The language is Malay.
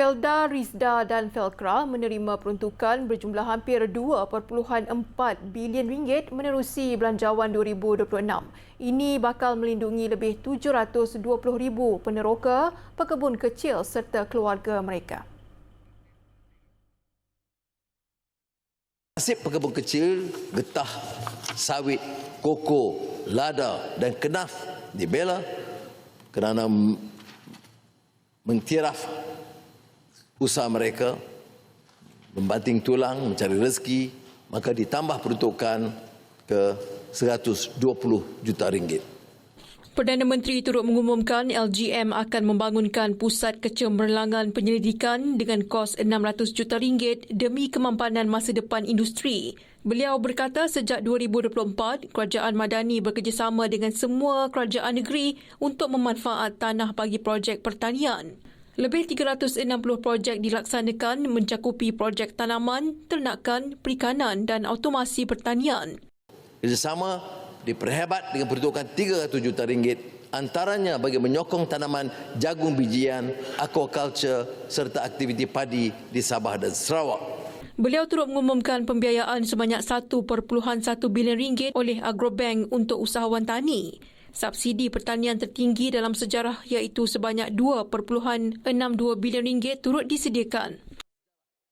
Felda, Rizda dan Felkra menerima peruntukan berjumlah hampir 2.4 bilion ringgit menerusi Belanjawan 2026. Ini bakal melindungi lebih 720,000 peneroka, pekebun kecil serta keluarga mereka. Nasib pekebun kecil, getah, sawit, koko, lada dan kenaf dibela kerana mengtiraf usaha mereka membanting tulang mencari rezeki maka ditambah peruntukan ke 120 juta ringgit. Perdana Menteri turut mengumumkan LGM akan membangunkan pusat kecemerlangan penyelidikan dengan kos 600 juta ringgit demi kemampanan masa depan industri. Beliau berkata sejak 2024, Kerajaan Madani bekerjasama dengan semua kerajaan negeri untuk memanfaat tanah bagi projek pertanian. Lebih 360 projek dilaksanakan mencakupi projek tanaman, ternakan, perikanan dan automasi pertanian. Kerjasama diperhebat dengan peruntukan 300 juta ringgit antaranya bagi menyokong tanaman jagung bijian, aquaculture serta aktiviti padi di Sabah dan Sarawak. Beliau turut mengumumkan pembiayaan sebanyak 1.1 bilion ringgit oleh Agrobank untuk usahawan tani. Subsidi pertanian tertinggi dalam sejarah iaitu sebanyak 2.62 bilion ringgit turut disediakan.